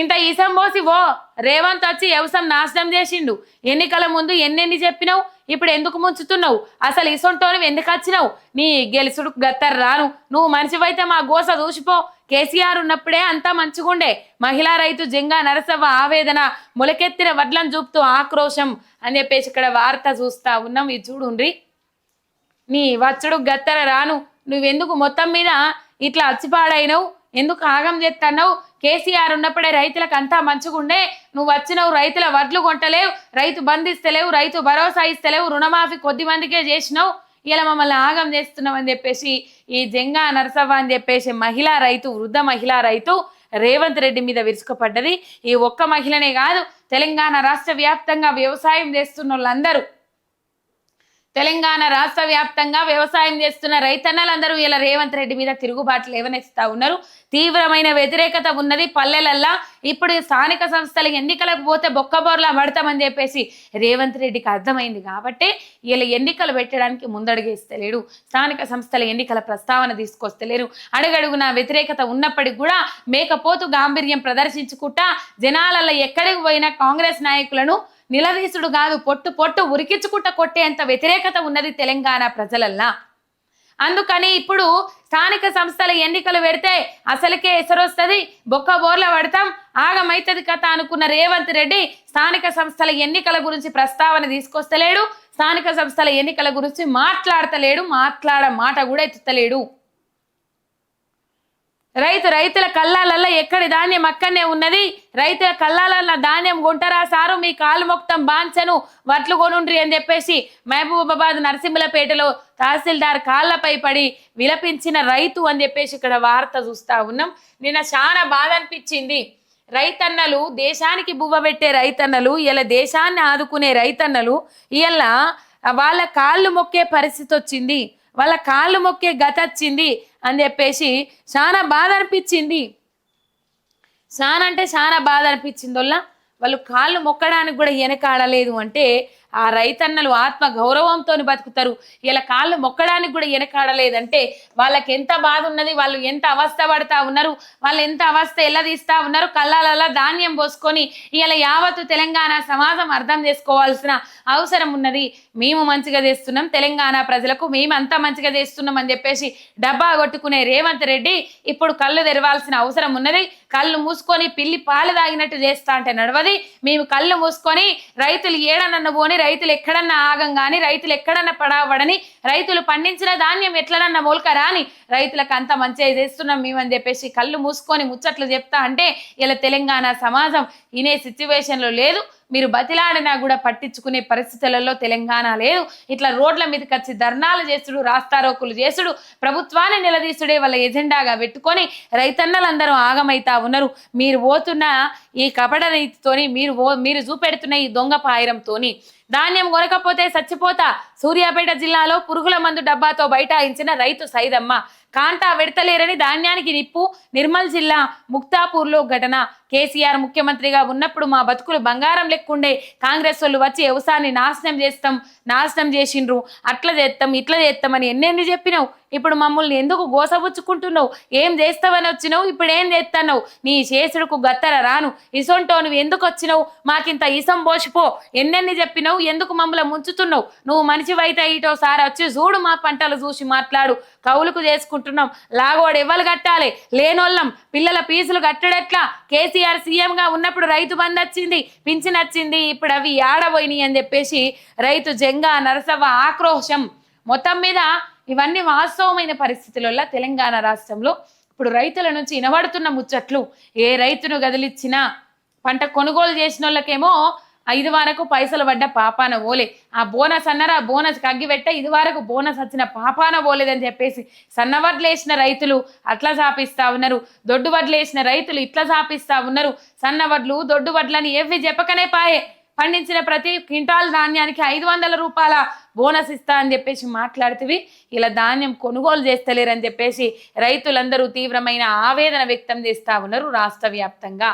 ఇంత ఈసం పోసి ఓ రేవంత్ వచ్చి వ్యవసాయం నాశనం చేసిండు. ఎన్నికల ముందు ఎన్నెన్ని చెప్పినావు? ఇప్పుడు ఎందుకు ముంచుతున్నావు? అసలు ఇసొంటోని ఎందుకు వచ్చినావు? నీ గెలుసుడు గత్తరు రాను. నువ్వు మనిషివైతే మా గోస చూసిపో కేసీఆర్ ఉన్నప్పుడే అంతా మంచిగుండే. మహిళా రైతు జంగా నరసవ్వ ఆవేదన మొలకెత్తిన వడ్లను చూపుతూ ఆక్రోశం అని చెప్పేసి ఇక్కడ వార్త చూస్తా ఉన్నాం. ఇది చూడుండ్రి. నీ వచ్చుడు గత్తర రాను. నువ్వెందుకు మొత్తం మీద ఇట్లా అచ్చిపాడైనవు? ఎందుకు ఆగం చేస్తున్నావు కేసీఆర్ ఉన్నప్పుడే రైతులకు అంతా మంచిగుండే నువ్వు వచ్చినవు రైతుల వడ్లు కొంటలేవు రైతు బంధిస్తలేవు రైతు భరోసా ఇస్తలేవు రుణమాఫీ కొద్ది మందికే చేసినావు. ఇలా మమ్మల్ని ఆగం చేస్తున్నావు అని చెప్పేసి ఈ జంగా నరసవ్వ అని చెప్పేసి మహిళా రైతు వృద్ధ మహిళా రైతు రేవంత్ రెడ్డి మీద విరుచుకుపడ్డది. ఈ ఒక్క మహిళనే కాదు తెలంగాణ రాష్ట్ర వ్యాప్తంగా వ్యవసాయం చేస్తున్న వాళ్ళందరూ తెలంగాణ రాష్ట్ర వ్యాప్తంగా వ్యవసాయం చేస్తున్న రైతన్నలందరూ ఇలా రేవంత్ రెడ్డి మీద తిరుగుబాటు లేవనెత్తుతా ఉన్నారు. తీవ్రమైన వ్యతిరేకత ఉన్నది పల్లెలల్లా. ఇప్పుడు స్థానిక సంస్థల ఎన్నికలకు పోతే బొక్కబోర్లా పడతామని చెప్పేసి రేవంత్ రెడ్డికి అర్థమైంది కాబట్టి వీళ్ళ ఎన్నికలు పెట్టడానికి ముందడుగేస్తలేడు. స్థానిక సంస్థల ఎన్నికల ప్రస్తావన తీసుకొస్తలేరు. అడుగడుగున వ్యతిరేకత ఉన్నప్పటికీ కూడా మేకపోతు గాంభీర్యం ప్రదర్శించుకుంటా జనాలలో ఎక్కడికి పోయినా కాంగ్రెస్ నాయకులను నిలదీసుడు కాదు పొట్టు పొట్టు ఉరికించుకుంట కొట్టేంత వ్యతిరేకత ఉన్నది తెలంగాణ ప్రజలల్లా. అందుకని ఇప్పుడు స్థానిక సంస్థల ఎన్నికలు పెడితే అసలుకే ఎసరొస్తుంది బొక్క బోర్ల పడతాం ఆగమైతుంది కథ అనుకున్న రేవంత్ రెడ్డి స్థానిక సంస్థల ఎన్నికల గురించి ప్రస్తావన తీసుకొస్తలేడు స్థానిక సంస్థల ఎన్నికల గురించి మాట్లాడతలేడు మాట్లాడ మాట కూడా ఎత్తుతలేడు. రైతు రైతుల కళ్ళాలల్లో ఎక్కడి ధాన్యం అక్కడనే ఉన్నది? రైతుల కళ్ళాలల్ల ధాన్యం కొంటారా సారు? మీ కాలు మొక్తం బాంచను వట్లు కొనుండ్రి అని చెప్పేసి మహబూబాబాద్ నరసింహలపేటలో తహసీల్దార్ కాళ్ళపై పడి విలపించిన రైతు అని చెప్పేసి ఇక్కడ వార్త చూస్తా ఉన్నాం. నిన్న చాలా బాధ అనిపించింది. రైతన్నలు దేశానికి బువ్వ పెట్టే రైతన్నలు ఇలా దేశాన్ని ఆదుకునే రైతన్నలు ఇలా వాళ్ళ కాళ్ళు మొక్కే పరిస్థితి వచ్చింది. వాళ్ళ కాళ్ళు మొక్కే గత వచ్చింది. అని చెప్పేసి చాలా బాధ అనిపించింది. చాలా అంటే చాలా బాధ అనిపించిందొల్ల వాళ్ళు కాళ్ళు మొక్కడానికి కూడా వెనకాడలేదు అంటే ఆ రైతన్నలు ఆత్మ గౌరవంతో బతుకుతారు. ఇలా కాళ్ళు మొక్కడానికి కూడా వెనకాడలేదంటే వాళ్ళకి ఎంత బాధ ఉన్నది వాళ్ళు ఎంత అవస్థ పడతా ఉన్నారు వాళ్ళు ఎంత అవస్థ ఎలా తీస్తా ఉన్నారు కళ్ళాలలా ధాన్యం పోసుకొని ఇలా యావత్తు తెలంగాణ సమాజం అర్థం చేసుకోవాల్సిన అవసరం ఉన్నది. మేము మంచిగా చేస్తున్నాం తెలంగాణ ప్రజలకు మేము అంతా మంచిగా చేస్తున్నాం అని చెప్పేసి డబ్బా కొట్టుకునే రేవంత్ రెడ్డి ఇప్పుడు కళ్ళు తెరవాల్సిన అవసరం ఉన్నది. కళ్ళు మూసుకొని పిల్లి పాలు తాగినట్టు చేస్తా అంటే నడవది. మేము కళ్ళు మూసుకొని రైతులు ఏడనన్న పోని రైతులు ఎక్కడన్నా ఆగం కానీ రైతులు ఎక్కడన్నా పడవడని రైతులు పండించిన ధాన్యం ఎట్లనన్నా మొలక రాని రైతులకు అంత మంచిగా చేస్తున్నాం మేమని చెప్పేసి కళ్ళు మూసుకొని ముచ్చట్లు చెప్తా అంటే ఇలా తెలంగాణ సమాజం ఇనే సిచ్యువేషన్లో లేదు. మీరు బతిలాడినా కూడా పట్టించుకునే పరిస్థితులలో తెలంగాణ లేదు. ఇట్లా రోడ్ల మీదకి వచ్చి ధర్నాలు చేసుడు రాస్తారోకులు చేసుడు ప్రభుత్వాన్ని నిలదీసుడే వాళ్ళ ఎజెండాగా పెట్టుకొని రైతన్నలందరూ ఆగమైతా ఉన్నారు. మీరు పోతున్న ఈ కపట రీతితోని మీరు మీరు చూపెడుతున్న ఈ దొంగ పాయిరంతోని ధాన్యం కొనకపోతే చచ్చిపోతా. సూర్యాపేట జిల్లాలో పురుగుల మందు డబ్బాతో బైఠాయించిన రైతు సైదమ్మ. కాంటా వెడతలేరని ధాన్యానికి నిప్పు నిర్మల్ జిల్లా ముక్తాపూర్లో ఘటన. కేసీఆర్ ముఖ్యమంత్రిగా ఉన్నప్పుడు మా బతుకులు బంగారం లెక్కుండే కాంగ్రెస్ వాళ్ళు వచ్చి వ్యవసాయాన్ని నాశనం చేస్తాం నాశనం చేసిండ్రు. అట్లా చేస్తాం ఇట్లా చేస్తామని ఎన్నెన్ని చెప్పినావు? ఇప్పుడు మమ్మల్ని ఎందుకు గోసబుచ్చుకుంటున్నావు ఏం చేస్తావని వచ్చినావు? ఇప్పుడు ఏం చేస్తున్నావు నీ చేసుడుకు గత్తర రాను. ఇసొంటో నువ్వు ఎందుకు వచ్చినావు? మాకింత ఇసం పోసిపో. ఎన్నెన్ని చెప్పినావు? ఎందుకు మమ్మల్ని ముంచుతున్నావు? నువ్వు మనిషివైతే ఇటో సారి వచ్చి చూడు మా పంటలు చూసి మాట్లాడు. కౌలుకు చేసుకుంటున్నాం. లాగోడు ఎవరు కట్టాలి? లేనోళ్ళం. పిల్లల పీసులు కట్టడెట్లా? కేసీఆర్ సీఎంగా ఉన్నప్పుడు రైతు బంద్ వచ్చింది. పింఛన్ వచ్చింది. ఇప్పుడు అవి ఆడబోయినాయి అని చెప్పేసి రైతు జంగా నరసవ్వ ఆక్రోశం. మొత్తం మీద ఇవన్నీ వాస్తవమైన పరిస్థితులలో తెలంగాణ రాష్ట్రంలో ఇప్పుడు రైతుల నుంచి వినబడుతున్న ముచ్చట్లు ఏ రైతును గదిలిచ్చినా పంట కొనుగోలు చేసిన వాళ్ళకేమో ఐదు వరకు పైసలు పడ్డ పాపాన పోలే. ఆ బోనస్ అన్నారా? ఆ బోనస్ కగ్గిపెట్ట ఇది వరకు బోనస్ వచ్చిన పాపాన పోలేదని చెప్పేసి సన్నవడ్లు వేసిన రైతులు అట్లా సాపిస్తా ఉన్నారు. దొడ్డు వడ్లు వేసిన రైతులు ఇట్లా సాపిస్తా ఉన్నారు. సన్నవడ్లు దొడ్డు వడ్లని ఏవి చెప్పకనే పాయే. పండించిన ప్రతి క్వింటాల్ ధాన్యానికి ఐదు వందల రూపాయల బోనస్ ఇస్తా అని చెప్పేసి మాట్లాడుతీవి. ఇలా ధాన్యం కొనుగోలు చేస్తలేరని చెప్పేసి రైతులందరూ తీవ్రమైన ఆవేదన వ్యక్తం చేస్తా ఉన్నారు రాష్ట్ర వ్యాప్తంగా.